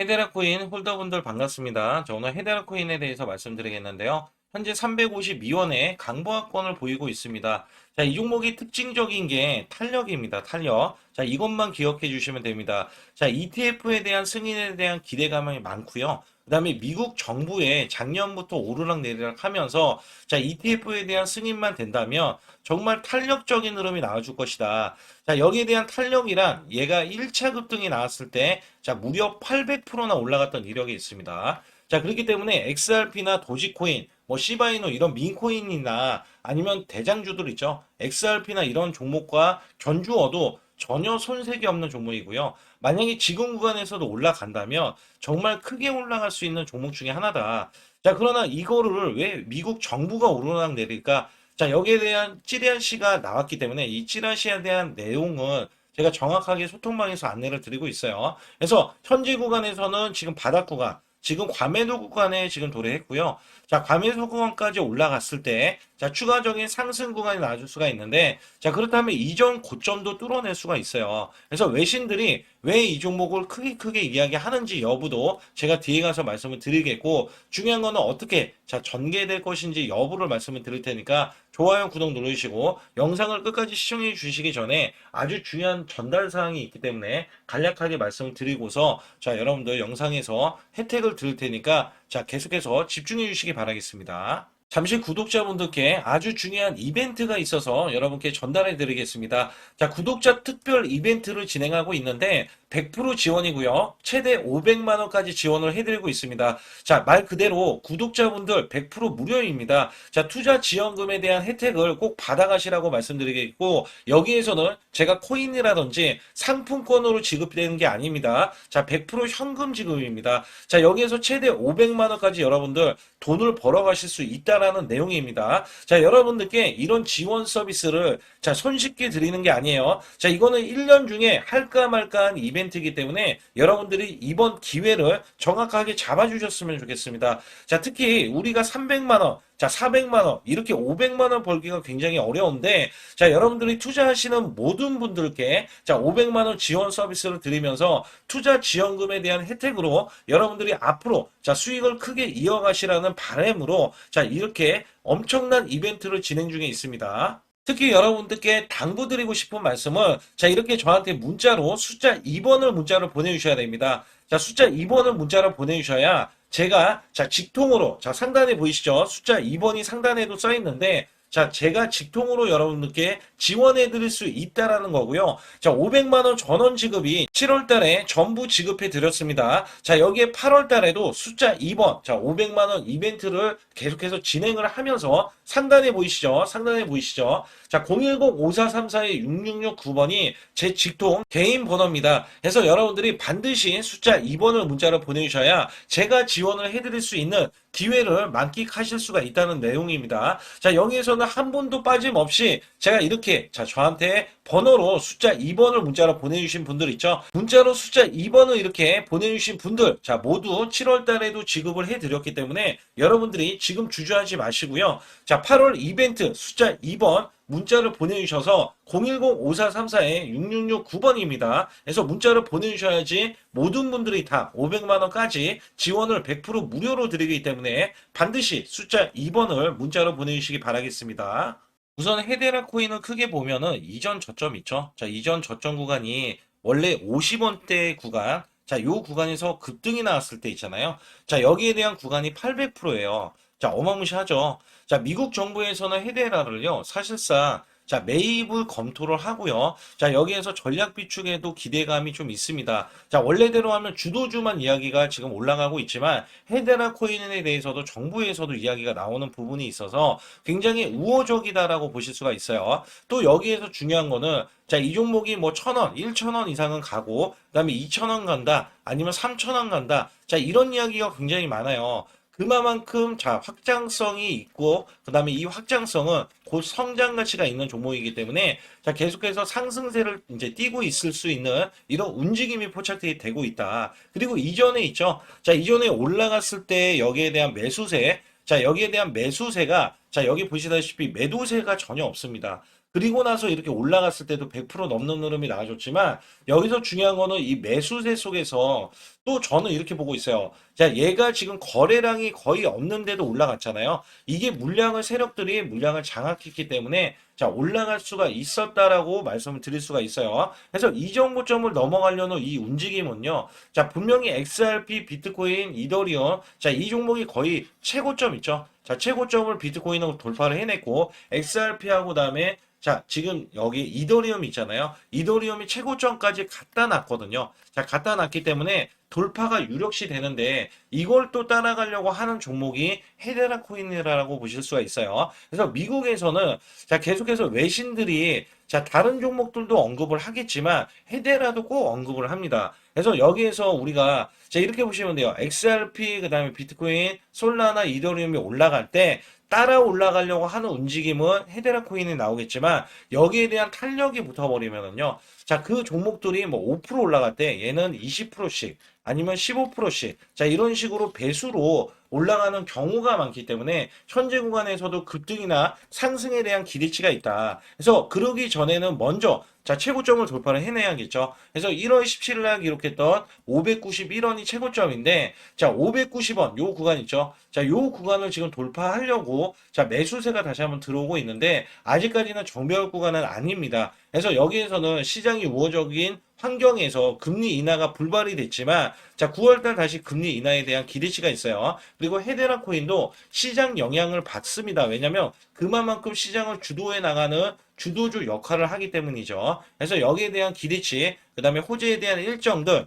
헤데라 코인 홀더분들 반갑습니다. 저 오늘 헤데라 코인에 대해서 말씀드리겠는데요. 현재 352원의 강보합권을 보이고 있습니다. 자, 이 종목이 특징적인 게 탄력입니다. 탄력. 자, 이것만 기억해 주시면 됩니다. 자, ETF에 대한 승인에 대한 기대감이 많고요. 그다음에 미국 정부의 작년부터 오르락 내리락 하면서 자, ETF에 대한 승인만 된다면 정말 탄력적인 흐름이 나와줄 것이다. 자, 여기에 대한 탄력이란 얘가 1차 급등이 나왔을 때 자, 무려 800%나 올라갔던 이력이 있습니다. 자, 그렇기 때문에 XRP나 도지코인, 뭐 시바이노 이런 민코인이나 아니면 대장주들 있죠. XRP나 이런 종목과 견주어도 전혀 손색이 없는 종목이고요. 만약에 지금 구간에서도 올라간다면 정말 크게 올라갈 수 있는 종목 중에 하나다. 자, 그러나 이거를 왜 미국 정부가 오르락 내릴까? 자, 여기에 대한 찌리안 씨가 나왔기 때문에 이 찌리안 씨에 대한 내용은 제가 정확하게 소통방에서 안내를 드리고 있어요. 그래서 현재 구간에서는 지금 바닥 구간, 지금 과매도 구간에 지금 도래했고요. 자, 과매도 구간까지 올라갔을 때, 자, 추가적인 상승 구간이 나와줄 수가 있는데, 자, 그렇다면 이전 고점도 뚫어낼 수가 있어요. 그래서 외신들이 왜 이 종목을 크게 크게 이야기하는지 여부도 제가 뒤에 가서 말씀을 드리겠고, 중요한 거는 어떻게, 자, 전개될 것인지 여부를 말씀을 드릴 테니까, 좋아요, 구독 눌러주시고, 영상을 끝까지 시청해 주시기 전에 아주 중요한 전달 사항이 있기 때문에 간략하게 말씀을 드리고서, 자, 여러분들 영상에서 혜택을 드릴 테니까, 자, 계속해서 집중해 주시기 바라겠습니다. 잠시 구독자분들께 아주 중요한 이벤트가 있어서 여러분께 전달해 드리겠습니다. 자, 구독자 특별 이벤트를 진행하고 있는데 100% 지원이고요. 최대 500만 원까지 지원을 해 드리고 있습니다. 자, 말 그대로 구독자분들 100% 무료입니다. 자, 투자 지원금에 대한 혜택을 꼭 받아 가시라고 말씀드리겠고 여기에서는 제가 코인이라든지 상품권으로 지급되는 게 아닙니다. 자, 100% 현금 지급입니다. 자, 여기에서 최대 500만 원까지 여러분들 돈을 벌어가실 수 있다라는 내용입니다. 자, 여러분들께 이런 지원 서비스를 자, 손쉽게 드리는 게 아니에요. 자, 이거는 1년 중에 할까 말까한 이벤트이기 때문에 여러분들이 이번 기회를 정확하게 잡아주셨으면 좋겠습니다. 자, 특히 우리가 300만 원, 자, 400만 원, 이렇게 500만 원 벌기가 굉장히 어려운데, 자, 여러분들이 투자하시는 모든 분들께, 자, 500만 원 지원 서비스를 드리면서 투자 지원금에 대한 혜택으로 여러분들이 앞으로, 자, 수익을 크게 이어가시라는 바람으로, 자, 이렇게 엄청난 이벤트를 진행 중에 있습니다. 특히 여러분들께 당부드리고 싶은 말씀은 자 이렇게 저한테 문자로 숫자 2번을 문자로 보내주셔야 됩니다. 자 숫자 2번을 문자로 보내주셔야 제가 자 직통으로 자 상단에 보이시죠? 숫자 2번이 상단에도 써 있는데 자 제가 직통으로 여러분들께 지원해 드릴 수 있다라는 거고요. 자 500만 원 전원 지급이 7월 달에 전부 지급해 드렸습니다. 자 여기에 8월 달에도 숫자 2번 자 500만 원 이벤트를 계속해서 진행을 하면서 상단에 보이시죠? 상단에 보이시죠? 자 010-5434-6669번이 제 직통 개인 번호입니다. 그래서 여러분들이 반드시 숫자 2번을 문자로 보내주셔야 제가 지원을 해드릴 수 있는 기회를 만끽하실 수가 있다는 내용입니다. 자, 여기에서는 한 분도 빠짐없이 제가 이렇게, 자, 저한테 번호로 숫자 2번을 문자로 보내주신 분들 있죠? 문자로 숫자 2번을 이렇게 보내주신 분들, 자, 모두 7월 달에도 지급을 해드렸기 때문에 여러분들이 지금 주저하지 마시고요. 자, 8월 이벤트 숫자 2번 문자를 보내주셔서 010-5434-6669번입니다. 그래서 문자를 보내주셔야지 모든 분들이 다 500만원까지 지원을 100% 무료로 드리기 때문에 반드시 숫자 2번을 문자로 보내주시기 바라겠습니다. 우선 헤데라 코인을 크게 보면은 이전 저점 있죠? 자, 이전 저점 구간이 원래 50원대 구간, 자, 요 구간에서 급등이 나왔을 때 있잖아요. 자, 여기에 대한 구간이 800%예요. 자, 어마무시하죠. 자, 미국 정부에서는 헤데라를요, 사실상 자, 매입을 검토를 하고요. 자, 여기에서 전략 비축에도 기대감이 좀 있습니다. 자, 원래대로 하면 주도주만 이야기가 지금 올라가고 있지만 헤데라 코인에 대해서도 정부에서도 이야기가 나오는 부분이 있어서 굉장히 우호적이다라고 보실 수가 있어요. 또 여기에서 중요한 거는 자, 이 종목이 뭐 천 원, 일천 원 이상은 가고 그 다음에 이천 원 간다. 아니면 삼천 원 간다. 자, 이런 이야기가 굉장히 많아요. 그만큼 자 확장성이 있고 그 다음에 이 확장성은 곧 성장 가치가 있는 종목이기 때문에 자 계속해서 상승세를 이제 띄고 있을 수 있는 이런 움직임이 포착이 되고 있다. 그리고 이전에 있죠. 자 이전에 올라갔을 때 여기에 대한 매수세 자 여기에 대한 매수세가 자 여기 보시다시피 매도세가 전혀 없습니다. 그리고 나서 이렇게 올라갔을 때도 100% 넘는 흐름이 나와줬지만 여기서 중요한 거는 이 매수세 속에서 또 저는 이렇게 보고 있어요. 자, 얘가 지금 거래량이 거의 없는데도 올라갔잖아요. 이게 물량을 세력들이 물량을 장악했기 때문에 자, 올라갈 수가 있었다라고 말씀을 드릴 수가 있어요. 그래서 이 정도점을 넘어가려는 이 움직임은요. 자, 분명히 XRP, 비트코인, 이더리움, 자, 이 종목이 거의 최고점 있죠. 자, 최고점을 비트코인은 돌파를 해냈고, XRP하고 다음에 자, 지금 여기 이더리움 있잖아요. 이더리움이 최고점까지 갖다 놨거든요. 자, 갖다 놨기 때문에 돌파가 유력시 되는데 이걸 또 따라가려고 하는 종목이 헤데라 코인이라고 보실 수가 있어요. 그래서 미국에서는 자, 계속해서 외신들이 자, 다른 종목들도 언급을 하겠지만 헤데라도 꼭 언급을 합니다. 그래서 여기에서 우리가 자, 이렇게 보시면 돼요. XRP 그다음에 비트코인, 솔라나, 이더리움이 올라갈 때 따라 올라가려고 하는 움직임은 헤데라 코인이 나오겠지만 여기에 대한 탄력이 붙어버리면은요. 자, 그 종목들이 뭐 5% 올라갈 때 얘는 20%씩 아니면 15%씩 자, 이런 식으로 배수로 올라가는 경우가 많기 때문에 현재 구간에서도 급등이나 상승에 대한 기대치가 있다. 그래서 그러기 전에는 먼저 자, 최고점을 돌파를 해내야겠죠. 그래서 1월 17일 날 기록했던 591원이 최고점인데, 자, 590원, 요 구간 있죠. 자, 요 구간을 지금 돌파하려고, 자, 매수세가 다시 한번 들어오고 있는데, 아직까지는 정배열 구간은 아닙니다. 그래서 여기에서는 시장이 우호적인 환경에서 금리 인하가 불발이 됐지만, 자, 9월달 다시 금리 인하에 대한 기대치가 있어요. 그리고 헤데라 코인도 시장 영향을 받습니다. 왜냐면 그만큼 시장을 주도해 나가는 주도주 역할을 하기 때문이죠. 그래서 여기에 대한 기대치, 그 다음에 호재에 대한 일정들,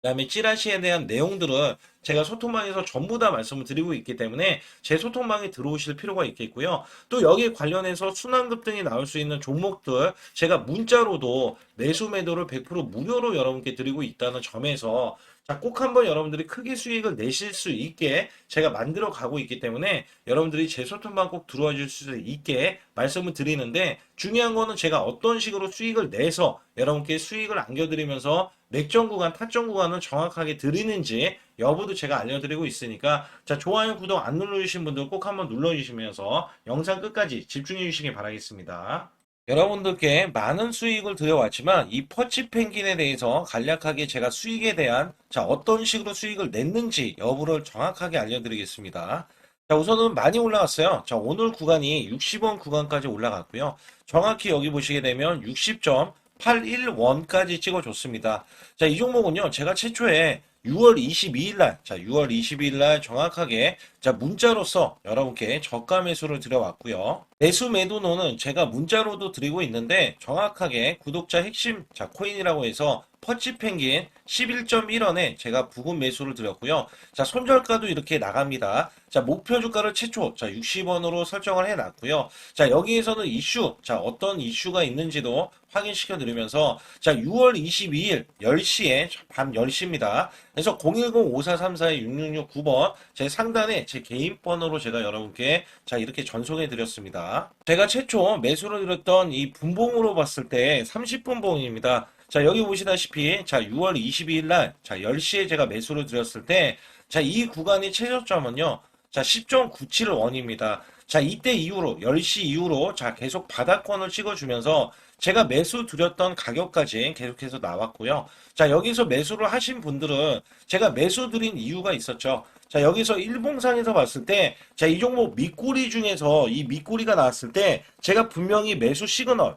그다음에 찌라시에 대한 내용들은 제가 소통방에서 전부 다 말씀을 드리고 있기 때문에 제 소통방에 들어오실 필요가 있겠고요. 또 여기에 관련해서 순환급 등이 나올 수 있는 종목들 제가 문자로도 매수 매도를 100% 무료로 여러분께 드리고 있다는 점에서 자, 꼭 한번 여러분들이 크게 수익을 내실 수 있게 제가 만들어 가고 있기 때문에 여러분들이 제 소통방 꼭 들어와 주실 수 있게 말씀을 드리는데 중요한 거는 제가 어떤 식으로 수익을 내서 여러분께 수익을 안겨드리면서 맥점 구간, 타점 구간을 정확하게 드리는지 여부도 제가 알려드리고 있으니까 자 좋아요, 구독 안 눌러주신 분들 꼭 한번 눌러주시면서 영상 끝까지 집중해 주시기 바라겠습니다. 여러분들께 많은 수익을 드려왔지만 이 퍼치 펭귄에 대해서 간략하게 제가 수익에 대한 자 어떤 식으로 수익을 냈는지 여부를 정확하게 알려드리겠습니다. 자 우선은 많이 올라갔어요. 자 오늘 구간이 60원 구간까지 올라갔고요. 정확히 여기 보시게 되면 60점 81원까지 찍어줬습니다. 자, 이 종목은요, 제가 최초에 6월 22일 날, 자, 6월 22일 날 정확하게, 자, 문자로서 여러분께 저가 매수를 드려왔고요. 매수 매도노는 제가 문자로도 드리고 있는데, 정확하게 구독자 핵심, 자, 코인이라고 해서 퍼치 펭귄 11.1원에 제가 부분 매수를 드렸고요. 자, 손절가도 이렇게 나갑니다. 자, 목표 주가를 최초, 자, 60원으로 설정을 해 놨고요. 자, 여기에서는 이슈, 자, 어떤 이슈가 있는지도 확인시켜 드리면서, 자, 6월 22일 10시에, 밤 10시입니다. 그래서 010-5434-6669번, 제 상단에 제 개인 번호로 제가 여러분께, 자, 이렇게 전송해 드렸습니다. 제가 최초 매수를 드렸던 이 분봉으로 봤을 때 30분봉입니다. 자, 여기 보시다시피, 자, 6월 22일 날, 자, 10시에 제가 매수를 드렸을 때, 자, 이 구간의 최저점은요, 자, 10.97원입니다. 자, 이때 이후로, 10시 이후로, 자, 계속 바닥권을 찍어 주면서, 제가 매수 드렸던 가격까지 계속해서 나왔고요. 자, 여기서 매수를 하신 분들은, 제가 매수 드린 이유가 있었죠. 자, 여기서 일봉상에서 봤을 때, 자, 이 종목 밑꼬리 중에서 이 밑꼬리가 나왔을 때, 제가 분명히 매수 시그널,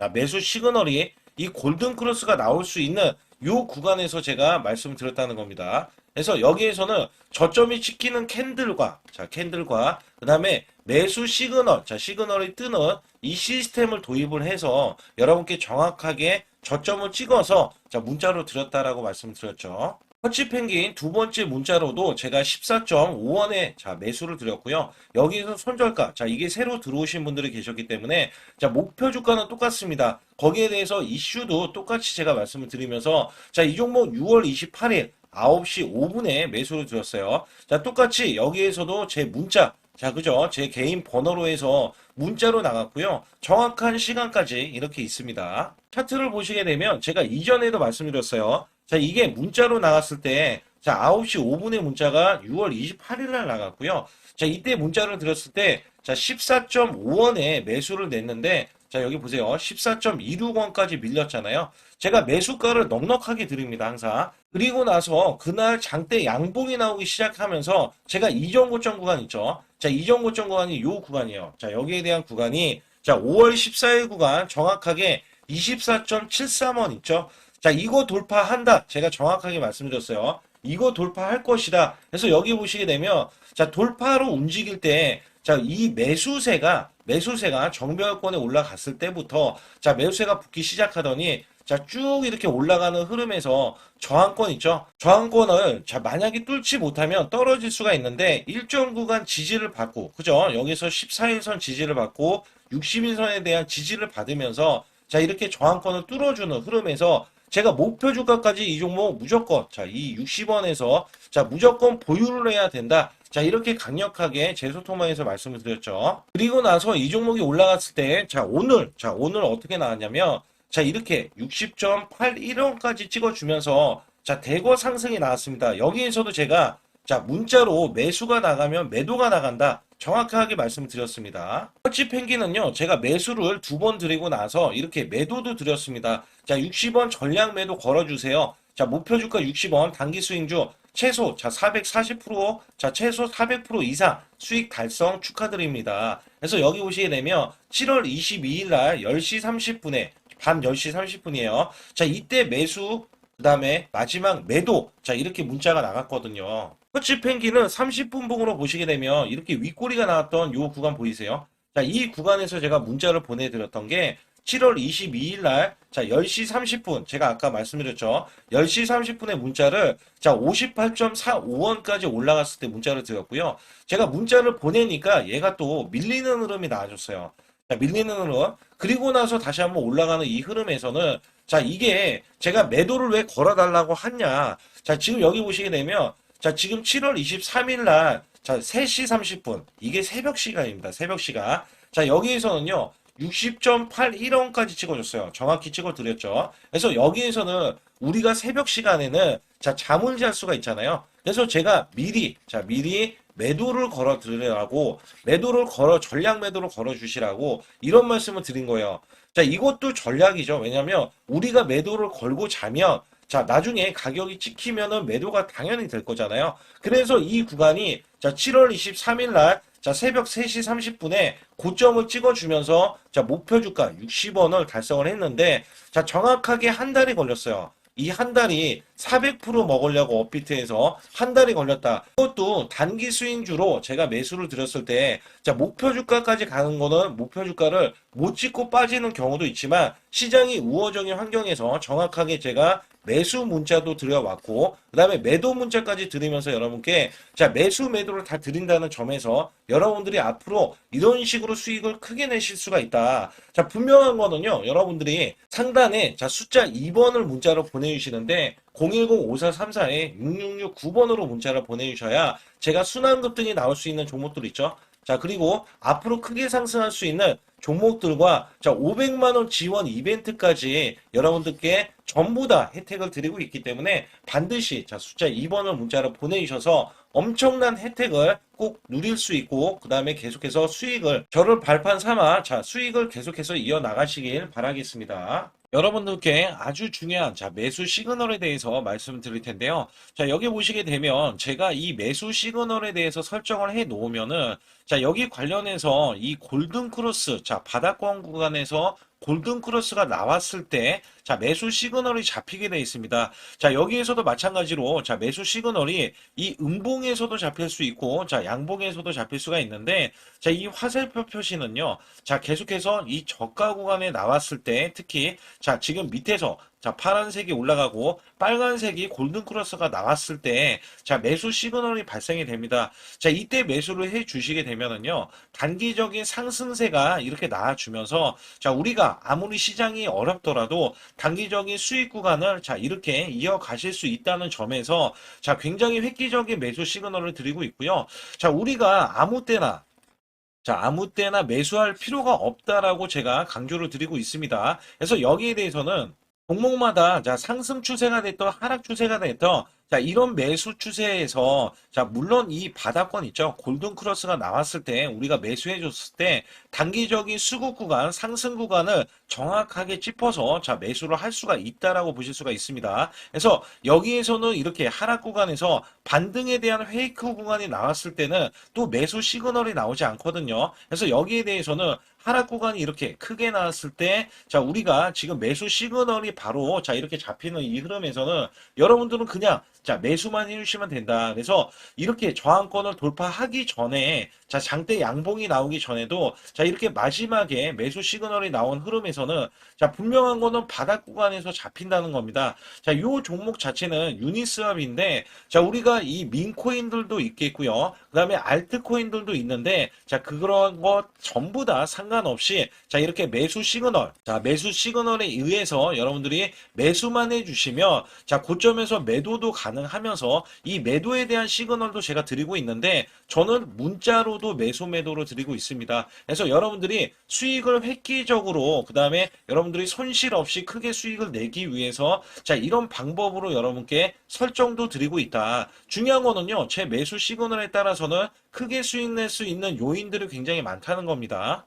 자, 매수 시그널이 이 골든 크로스가 나올 수 있는 요 구간에서 제가 말씀드렸다는 겁니다. 그래서 여기에서는 저점이 찍히는 캔들과 자 캔들과 그 다음에 매수 시그널 자 시그널이 뜨는 이 시스템을 도입을 해서 여러분께 정확하게 저점을 찍어서 자 문자로 드렸다라고 말씀드렸죠. 터치 펭귄 두 번째 문자로도 제가 14.5원에 자 매수를 드렸고요. 여기에서 손절가 자 이게 새로 들어오신 분들이 계셨기 때문에 자 목표 주가는 똑같습니다. 거기에 대해서 이슈도 똑같이 제가 말씀을 드리면서 자 이 종목 6월 28일 9시 5분에 매수를 드렸어요. 자 똑같이 여기에서도 제 문자 자 그죠 제 개인 번호로 해서 문자로 나갔고요. 정확한 시간까지 이렇게 있습니다. 차트를 보시게 되면 제가 이전에도 말씀드렸어요. 자, 이게 문자로 나갔을 때, 자, 9시 5분에 문자가 6월 28일 날 나갔고요. 자, 이때 문자를 드렸을 때, 자, 14.5원에 매수를 냈는데, 자, 여기 보세요. 14.26원까지 밀렸잖아요. 제가 매수가를 넉넉하게 드립니다, 항상. 그리고 나서 그날 장대 양봉이 나오기 시작하면서 제가 이전 고점 구간 있죠. 자, 이전 고점 구간이 요 구간이에요. 자, 여기에 대한 구간이 자, 5월 14일 구간 정확하게 24.73원 있죠. 자, 이거 돌파한다. 제가 정확하게 말씀드렸어요. 이거 돌파할 것이다. 그래서 여기 보시게 되면 자, 돌파로 움직일 때 자, 이 매수세가 매수세가 정배열권에 올라갔을 때부터 자, 매수세가 붙기 시작하더니 자, 쭉 이렇게 올라가는 흐름에서 저항권 있죠? 저항권을 자, 만약에 뚫지 못하면 떨어질 수가 있는데 일정 구간 지지를 받고 그죠? 여기서 14일선 지지를 받고 60일선에 대한 지지를 받으면서 자, 이렇게 저항권을 뚫어주는 흐름에서 제가 목표 주가까지 이 종목 무조건 자, 이 60원에서 자, 무조건 보유를 해야 된다. 자, 이렇게 강력하게 제 소통망에서 말씀을 드렸죠. 그리고 나서 이 종목이 올라갔을 때, 자, 오늘, 자, 오늘 어떻게 나왔냐면, 자, 이렇게 60.81원까지 찍어주면서, 자, 대거 상승이 나왔습니다. 여기에서도 제가, 자, 문자로 매수가 나가면 매도가 나간다. 정확하게 말씀드렸습니다. 터치 펭귄은요, 제가 매수를 두 번 드리고 나서 이렇게 매도도 드렸습니다. 자, 60원 전량 매도 걸어주세요. 자, 목표 주가 60원, 단기 수익주 최소, 자, 440%, 자, 최소 400% 이상 수익 달성 축하드립니다. 그래서 여기 오시게 되면 7월 22일 날 10시 30분에, 밤 10시 30분이에요. 자, 이때 매수, 그 다음에 마지막 매도, 자, 이렇게 문자가 나갔거든요. 터치 펭귄은 30분 봉으로 보시게 되면 이렇게 윗꼬리가 나왔던 요 구간 보이세요? 자, 이 구간에서 제가 문자를 보내드렸던 게 7월 22일 날, 자, 10시 30분, 제가 아까 말씀드렸죠. 10시 30분에 문자를, 자, 58.45원까지 올라갔을 때 문자를 드렸고요. 제가 문자를 보내니까 얘가 또 밀리는 흐름이 나와줬어요. 자, 밀리는 흐름. 그리고 나서 다시 한번 올라가는 이 흐름에서는, 자, 이게 제가 매도를 왜 걸어달라고 하냐. 자, 지금 여기 보시게 되면, 자, 지금 7월 23일 날, 자, 3시 30분. 이게 새벽 시간입니다. 새벽 시간. 자, 여기에서는요, 60.81원까지 찍어줬어요. 정확히 찍어드렸죠. 그래서 여기에서는 우리가 새벽 시간에는 자, 잠을 잘 수가 있잖아요. 그래서 제가 미리, 자, 미리 매도를 걸어 드리라고, 매도를 걸어, 전략 매도를 걸어 주시라고 이런 말씀을 드린 거예요. 자, 이것도 전략이죠. 왜냐면 우리가 매도를 걸고 자면 자, 나중에 가격이 찍히면은 매도가 당연히 될 거잖아요. 그래서 이 구간이 자, 7월 23일 날 자, 새벽 3시 30분에 고점을 찍어주면서 자, 목표 주가 60원을 달성을 했는데 자, 정확하게 한 달이 걸렸어요. 이 한 달이 400% 먹으려고 업비트에서 한 달이 걸렸다. 그것도 단기 수익주로 제가 매수를 드렸을 때, 자, 목표 주가까지 가는 거는 목표 주가를 못 찍고 빠지는 경우도 있지만 시장이 우호적인 환경에서 정확하게 제가 매수 문자도 드려왔고, 그 다음에 매도 문자까지 드리면서 여러분께, 자, 매수 매도를 다 드린다는 점에서 여러분들이 앞으로 이런 식으로 수익을 크게 내실 수가 있다. 자, 분명한 거는요, 여러분들이 상단에, 자, 숫자 2번을 문자로 보내주시는데, 010-5434-6669번으로 문자를 보내주셔야 제가 순환급 등이 나올 수 있는 종목들 있죠. 자, 그리고 앞으로 크게 상승할 수 있는 종목들과 자, 500만 원 지원 이벤트까지 여러분들께 전부 다 혜택을 드리고 있기 때문에 반드시 자, 숫자 2번을 문자로 보내주셔서 엄청난 혜택을 꼭 누릴 수 있고 그 다음에 계속해서 수익을 저를 발판 삼아 자 수익을 계속해서 이어 나가시길 바라겠습니다. 여러분들께 아주 중요한 자 매수 시그널에 대해서 말씀드릴 텐데요. 자 여기 보시게 되면 제가 이 매수 시그널에 대해서 설정을 해 놓으면은 자 여기 관련해서 이 골든 크로스 자 바닥권 구간에서 골든 크로스가 나왔을 때, 자, 매수 시그널이 잡히게 되어 있습니다. 자, 여기에서도 마찬가지로, 자, 매수 시그널이 이 음봉에서도 잡힐 수 있고, 자, 양봉에서도 잡힐 수가 있는데, 자, 이 화살표 표시는요, 자, 계속해서 이 저가 구간에 나왔을 때, 특히, 자, 지금 밑에서, 자, 파란색이 올라가고 빨간색이 골든 크로스가 나왔을 때, 자, 매수 시그널이 발생이 됩니다. 자, 이때 매수를 해 주시게 되면은요, 단기적인 상승세가 이렇게 나와 주면서, 자, 우리가 아무리 시장이 어렵더라도 단기적인 수익 구간을 자, 이렇게 이어가실 수 있다는 점에서, 자, 굉장히 획기적인 매수 시그널을 드리고 있고요. 자, 우리가 아무 때나 자, 아무 때나 매수할 필요가 없다라고 제가 강조를 드리고 있습니다. 그래서 여기에 대해서는 종목마다 자 상승 추세가 됐던 하락 추세가 됐던 자, 이런 매수 추세에서, 자, 물론 이 바닥권 있죠. 골든 크로스가 나왔을 때, 우리가 매수해 줬을 때, 단기적인 수급 구간, 상승 구간을 정확하게 짚어서, 자, 매수를 할 수가 있다라고 보실 수가 있습니다. 그래서 여기에서는 이렇게 하락 구간에서 반등에 대한 페이크 구간이 나왔을 때는 또 매수 시그널이 나오지 않거든요. 그래서 여기에 대해서는 하락 구간이 이렇게 크게 나왔을 때, 자, 우리가 지금 매수 시그널이 바로, 자, 이렇게 잡히는 이 흐름에서는 여러분들은 그냥, 자, 매수만 해주시면 된다. 그래서 이렇게 저항권을 돌파하기 전에, 자, 장대 양봉이 나오기 전에도, 자, 이렇게 마지막에 매수 시그널이 나온 흐름에서는, 자, 분명한 거는 바닥 구간에서 잡힌다는 겁니다. 자, 요 종목 자체는 유니스왑인데, 자, 우리가 이 민코인들도 있겠고요. 그 다음에 알트코인들도 있는데, 자, 그런 것 전부 다 상관없이, 자, 이렇게 매수 시그널, 자, 매수 시그널에 의해서 여러분들이 매수만 해 주시면, 자, 고점에서 매도도 가능 하면서, 이 매도에 대한 시그널도 제가 드리고 있는데, 저는 문자로도 매수 매도로 드리고 있습니다. 그래서 여러분들이 수익을 획기적으로, 그 다음에 여러분들이 손실 없이 크게 수익을 내기 위해서, 자, 이런 방법으로 여러분께 설정도 드리고 있다. 중요한 거는요, 제 매수 시그널에 따라서는 크게 수익 낼 수 있는 요인들이 굉장히 많다는 겁니다.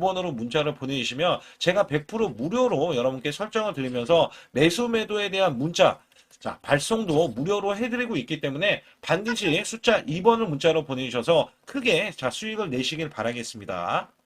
번으로 문자를 보내주시면 제가 100% 무료로 여러분께 설정을 드리면서 매수 매도에 대한 문자 자, 발송도 무료로 해드리고 있기 때문에 반드시 숫자 2번을 문자로 보내주셔서 크게 자, 수익을 내시길 바라겠습니다.